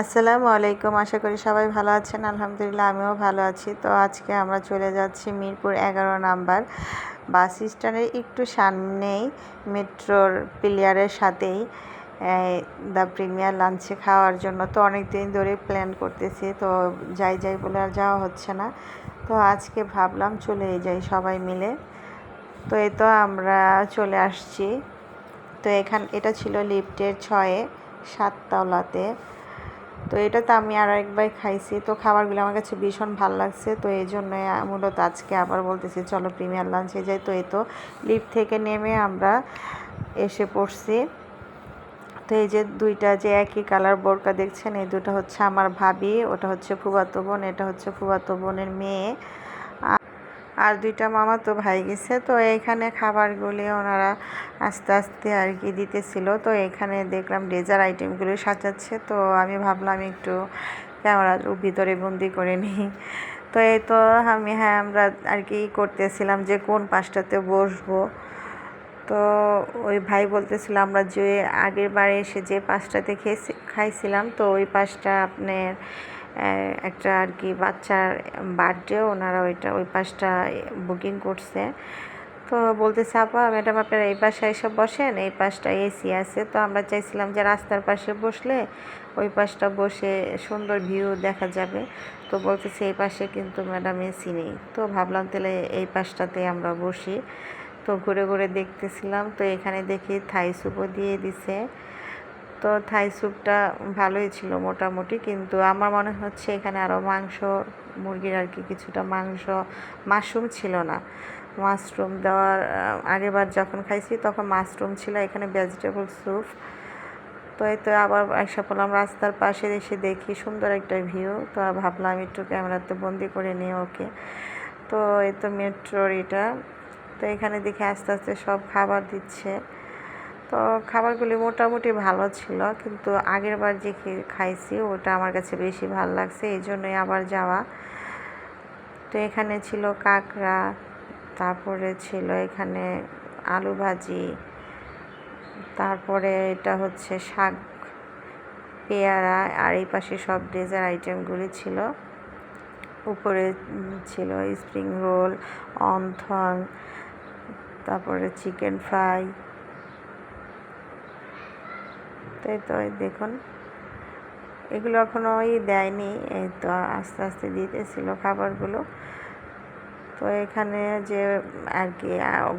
আসসালামু আলাইকুম, আশা করি সবাই ভালো আছেন। আলহামদুলিল্লাহ, আমিও ভালো আছি। তো আজকে আমরা চলে যাচ্ছি মিরপুর এগারো নাম্বার বাস স্ট্যান্ডের একটু সামনেই, মেট্রোর প্লেয়ারের সাথেই দ্য প্রিমিয়ার লাঞ্চে খাওয়ার জন্য। তো অনেক দিন ধরে প্ল্যান করতেছি, তো যাই যাই বলে আর যাওয়া হচ্ছে না। তো আজকে ভাবলাম চলে যাই সবাই মিলে। তো এ তো আমরা চলে আসছি। তো এখান, এটা ছিল লিফটের ছয়ে, সাততলাতে। তো এটা তো আমি আর একবার খাইছি। তো খাবারগুলো আমার কাছে ভীষণ ভালো লাগছে। তো এই জন্য মূলত আজকে আবার বলতেছি, চলো প্রিমিয়ার লাঞ্চে যাই। তো এই তো লিফট থেকে নেমে আমরা এসে পড়ছি। তো এই যে দুইটা যে একই কালার বোরকা দেখছেন, এই দুটো হচ্ছে আমার ভাবি, ওটা হচ্ছে ফুবাতো বোন, এটা হচ্ছে ফুবাতো বোনের মেয়ে। আর দুইটা মামা তো ভাই গেছে, তো এখানে খাবারগুলি ওনারা আস্তে আস্তে আর কি দিতেছিল। তো এখানে দেখলাম ডেজার আইটেমগুলি সাজাচ্ছে, তো আমি ভাবলাম একটু ক্যামেরার ভিতরে বন্দি করে নিই। তো এই তো আমি হ্যাঁ আমরা আর কি করতেছিলাম যে কোন পাশটাতে বসবো। তো ওই ভাই বলতেছিল, আমরা যে আগের বারে এসে যে পাশটাতে খেয়েছি, খাইছিলাম, তো ওই পাশটা আপনার একটা আর কি বাচ্চার বার্থডে, ওনারা ওইটা, ওই পাশটা বুকিং করছে। তো বলতেছে, আপা, ম্যাডাম, আপনারা এই পাশে এসব বসেন, এই পাশটা এসি আছে। তো আমরা চাইছিলাম যে রাস্তার পাশে বসলে ওই পাশটা বসে সুন্দর ভিউ দেখা যাবে। তো বলতেছে, এই পাশে কিন্তু ম্যাডাম এসি নেই। তো ভাবলাম, তাহলে এই পাশটাতে আমরা বসি। তো ঘুরে ঘুরে দেখতেছিলাম, তো এখানে দেখি থাই সুপও দিয়ে দিছে। তো থাই স্যুপটা ভালোই ছিল মোটামুটি, কিন্তু আমার মনে হচ্ছে এখানে আরও মাংস, মুরগির আর কি কিছুটা মাংস, মাশরুম ছিল না। মাশরুম দেওয়ার আগেবার যখন খাইছি তখন মাশরুম ছিল এখানে ভেজিটেবল স্যুপ তো এই তো আবার একসা পড়লাম রাস্তার পাশে, এসে দেখি সুন্দর একটা ভিউ তো ভাবলাম একটু ক্যামেরাতে বন্দি করে নিই ওকে। তো এই তো মেট্রোর এটা। তো এখানে দেখে আস্তে আস্তে সব খাবার দিচ্ছে। তো খাবারগুলি মোটামুটি ভালো ছিল, কিন্তু আগের বার যে খাইছি ওটা আমার কাছে বেশি ভালো লাগছে, এই জন্যই আবার যাওয়া। তো এখানে ছিল কাঁকড়া, তারপরে ছিল এখানে আলু ভাজি, তারপরে এটা হচ্ছে শাক, পেয়ারা, আর এই পাশে সব ডেজার আইটেমগুলি ছিল। উপরে ছিল স্প্রিং রোল, অন্থন, তারপরে চিকেন ফ্রাই তাই তো দেখুন। এগুলো এখনও ওই দেয়নি, এই তো আস্তে আস্তে দিতেছিল খাবারগুলো। তো এখানে যে আর কি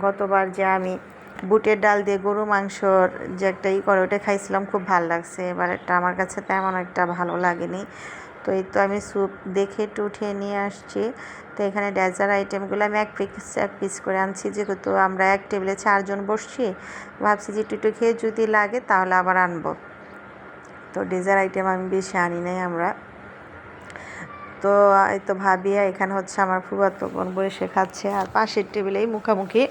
গতবার যে আমি বুটের ডাল দিয়ে গরু মাংসর যে একটা ই করে, ওটা খাইছিলাম, খুব ভালো লাগছে। এবার একটা আমার কাছে তেমন একটা ভালো লাগেনি। তো এই তো আমি স্যুপ দেখে একটু উঠিয়ে নিয়ে আসছি। তো এখানে ডেজার আইটেমগুলো আমি এক পিস এক পিস করে আনছি যেহেতু আমরা এক টেবিলে চারজন বসছি। ভাবছি যে একটু খেয়ে যদি লাগে তাহলে আবার আনব। তো ডেজার আইটেম আমি বেশি আনি নাই আমরা। তো এই তো ভাবিয়া এখানে হচ্ছে আমার ফুবাতো বোন বসে খাচ্ছে। আর পাশের টেবিলেই মুখামুখি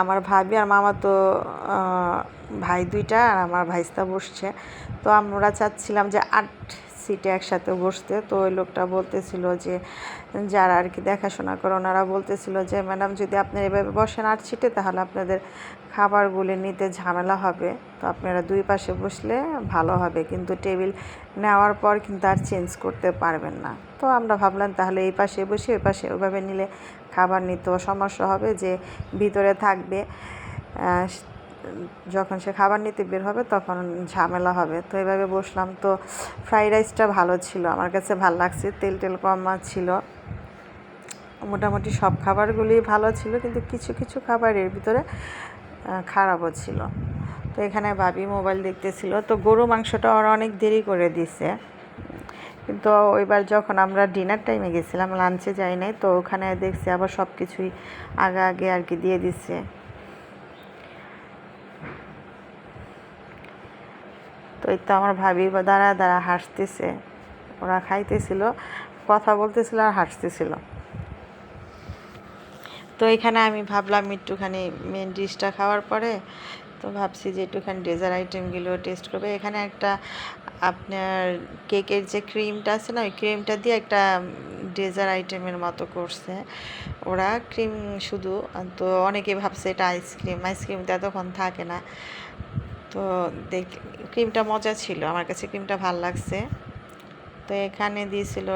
আমার ভাবি আর মামা তো ভাই দুইটা আর আমার ভাইস্তা বসছে। তো আমরা চাচ্ছিলাম যে আট সিটে একসাথে বসতে, তো ওই লোকটা বলতেছিল যে, যারা আর কি দেখাশোনা করে, ওনারা বলতেছিল যে, ম্যাডাম, যদি আপনি এভাবে বসেন আট সিটে, তাহলে আপনাদের খাবারগুলি নিতে ঝামেলা হবে। তো আপনারা দুই পাশে বসলে ভালো হবে। কিন্তু টেবিল নেওয়ার পর কিন্তু আর চেঞ্জ করতে পারবেন না। তো আমরা ভাবলাম, তাহলে এই পাশে বসে, ওই পাশে ওইভাবে নিলে খাবার নিতেও সমস্যা হবে যে, ভিতরে থাকবে। যখন সে খাবার নিতে বের হবে তখন ঝামেলা হবে। তো এভাবে বসলাম। তো ফ্রাইড রাইসটা ভালো ছিল। আমার কাছে ভালো লাগছে। তেল টেল কম ছিল। মোটামুটি সব খাবারগুলি ভালো ছিল, কিন্তু কিছু কিছু খাবারের ভিতরে খারাপও ছিল। তো এখানে ভাবি মোবাইল দেখতেছিল। তো গরু মাংসটা ওরা অনেক দেরি করে দিছে। কিন্তু ওইবার যখন আমরা ডিনার টাইমে গেছিলাম লাঞ্চে যাই নাই, তো ওখানে দেখছি আবার সব কিছুই আগে আগে আর কি দিয়ে দিচ্ছে তো এই তো আমার ভাবি দাঁড়া দাঁড়া হাসতেছে। ওরা খাইতেছিল, কথা বলতেছিল আর হাসতেছিল। তো এখানে আমি ভাবলাম একটুখানি মেন ডিশটা খাওয়ার পরে, তো ভাবছি যে একটুখানি ডেজার্ট আইটেমগুলো টেস্ট করবে। এখানে একটা আপনার কেকের যে ক্রিমটা আছে না, ওই ক্রিমটা দিয়ে একটা ডেজার্ট আইটেমের মতো করছে। ওরা ক্রিম শুধু, তো অনেকে ভাবছে এটা আইসক্রিম আইসক্রিম তো এতক্ষণ থাকে না। তো দেখ ক্রিমটা মজা ছিল, আমার কাছে ক্রিমটা ভালো লাগছে। তো এখানে দিয়েছিল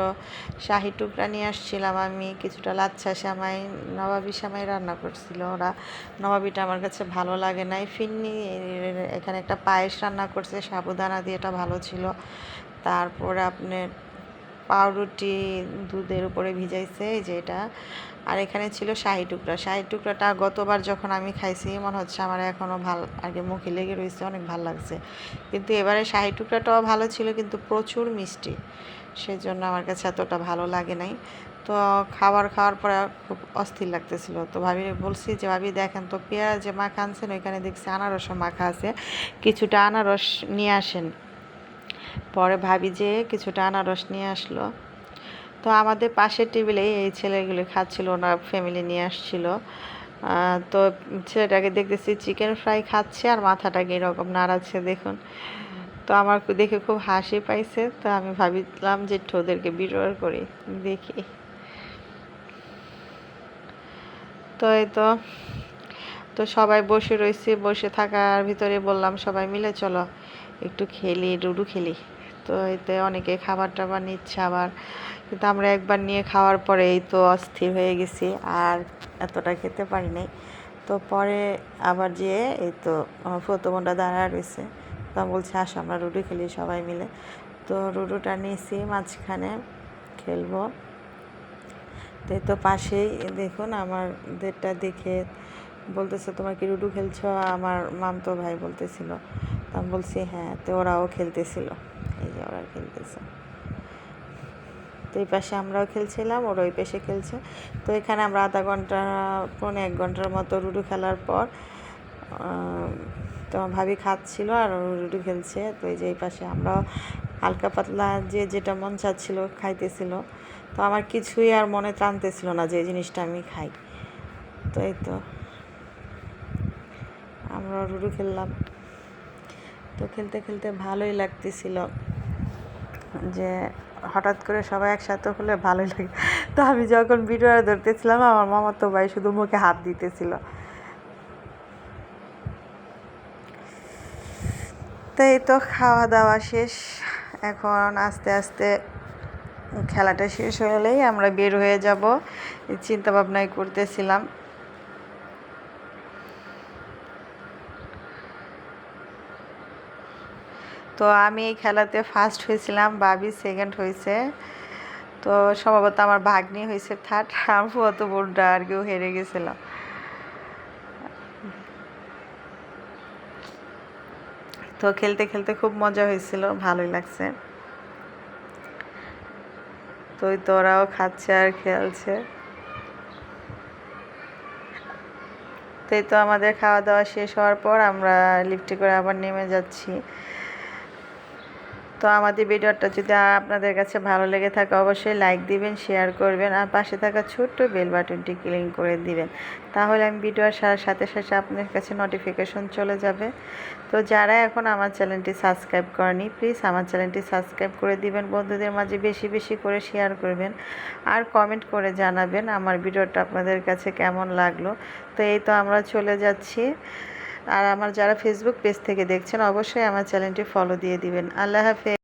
শাহি টুকরা নিয়ে আসছিলাম আমি, কিছুটা লাচ্ছা শ্যামাই, নবাবি সামাই রান্না করছিল ওরা। নবাবিটা আমার কাছে ভালো লাগে নাই। ফিন্নি, এখানে একটা পায়েস রান্না করছে, সাবুদানা দিয়ে এটা ভালো ছিল। তারপরে আপনার পাউরুটি দুধের উপরে ভিজাইছে, এই যে এটা। আর এখানে ছিল শাহি টুকরা। শাহি টুকরাটা গতবার যখন আমি খাইছি, মনে হচ্ছে আমার এখনও ভালো, আগে মুখে লেগে রয়েছে অনেক ভালো লাগছে। কিন্তু এবারে শাহি টুকরাটাও ভালো ছিল, কিন্তু প্রচুর মিষ্টি। সেজন্য আমার কাছে এতটা ভালো লাগে নাই। তো খাবার খাওয়ার পরে খুব অস্থির লাগতেছিল। তো ভাবি, বলছি যে, ভাবি, দেখেন তো পেঁয়াজ যে মাখা আনছেন, ওইখানে দেখছি আনারসও মাখা আছে। কিছুটা আনারস নিয়ে আসেন। পরে ভাবি যে কিছুটা আনারস নিয়ে আসলো। তো আমাদের পাশের টেবিলেই এই ছেলেগুলো খাচ্ছিল ওনার ফ্যামিলি নিয়ে আসছিল। তো ছেলেটাকে দেখতেছি চিকেন ফ্রাই খাচ্ছে আর মাথাটাকে এরকম নাড়াচ্ছে দেখুন। তো আমার দেখে খুব হাসি পাইছে। তো আমি ভাবিলাম যে ওদেরকে বিরোয়ার করি, দেখি। তো এই তো তো সবাই বসে রয়েছে, বসে থাকার ভিতরে বললাম সবাই মিলে চলো, একটু খেলি ডুডু খেলি। তো এতে অনেকে খাবার টাবার নিচ্ছে আবার। কিন্তু আমরা একবার নিয়ে খাওয়ার পরে এই তো অস্থির হয়ে গেছি আর এতটা খেতে পারি নাই। তো পরে আবার যেয়ে এই তো, আমার ফতমনটা দাঁড়া রয়েছে। তো আমি বলছি, আসো, আমরা লুডো খেলি সবাই মিলে। তো লুডোটা নিয়েছি মাঝখানে, খেলব। তো তো পাশেই, দেখুন আমার দেরটা দেখে বলতেছে, তোমার কি লুডো খেলছো? আমার মামতো ভাই বলতেছিল। আমি বলছি হ্যাঁ। তো ওরাও খেলতেছিল। ওরা খেলতেছে। তো এই পাশে আমরাও খেলছিলাম, ওরা ওই পাশে খেলছে। তো এখানে আমরা আধা ঘণ্টা, পৌনে এক ঘণ্টার মতো রুডু খেলার পর তো ভাবি খাচ্ছিল আর রুডু খেলছে। তো এই যে এই পাশে আমরাও হালকা পাতলা যে যেটা মন চাচ্ছিল খাইতেছিল। তো আমার কিছুই আর মনে টানতেছিল না যে জিনিসটা আমি খাই। তো এই তো আমরা রুডু খেললাম। তো খেলতে খেলতে ভালোই লাগতেছিল। যে হঠাৎ করে সবাই একসাথে হলে ভালোই লাগে। তো আমি যখন ভিডিওটা ধরতেছিলাম, আমার মামা তো ভাই শুধু মুখে হাত দিতেছিল। তো এই তো খাওয়া দাওয়া শেষ। এখন আস্তে আস্তে খেলাটা শেষ হলেই আমরা বের হয়ে যাব। চিন্তা ভাবনাই করতেছিলাম। তো আমি এই খেলাতে ফার্স্ট হয়েছিলাম, বাবি সেকেন্ড হয়েছে। তো সম্ভবত আমার ভাগ্নি হয়েছে থার্ড আমি অত বোনটা আর কেউ হেরে গেছিলাম তো খেলতে খেলতে খুব মজা হয়েছিল, ভালোই লাগছে। তো তোরাও খাচ্ছে আর খেলছে। তো এই তো আমাদের খাওয়া দাওয়া শেষ হওয়ার পর আমরা লিফটে করে আবার নেমে যাচ্ছি। তো আমাদের ভিডিওটা যদি আপনাদের কাছে ভালো লেগে থাকে, অবশ্যই লাইক দিবেন, শেয়ার করবেন আর পাশে থাকা ছোট্ট বেল বাটনটি ক্লিক করে দিবেন। তাহলে আমি ভিডিওর সাথে সাথে আপনার কাছে নোটিফিকেশন চলে যাবে। তো যারা এখন আমার চ্যানেলটি সাবস্ক্রাইব করেনি প্লিজ আমার চ্যানেলটি সাবস্ক্রাইব করে দিবেন। বন্ধুদের মাঝে বেশি বেশি করে শেয়ার করবেন আর কমেন্ট করে জানাবেন আমার ভিডিওটা আপনাদের কাছে কেমন লাগল। তো এই তো আমরা চলে যাচ্ছি। আর আমার যারা ফেসবুক পেজ থেকে দেখছেন, অবশ্যই আমার চ্যানেলটি ফলো দিয়ে দিবেন। আল্লাহ হাফেজ।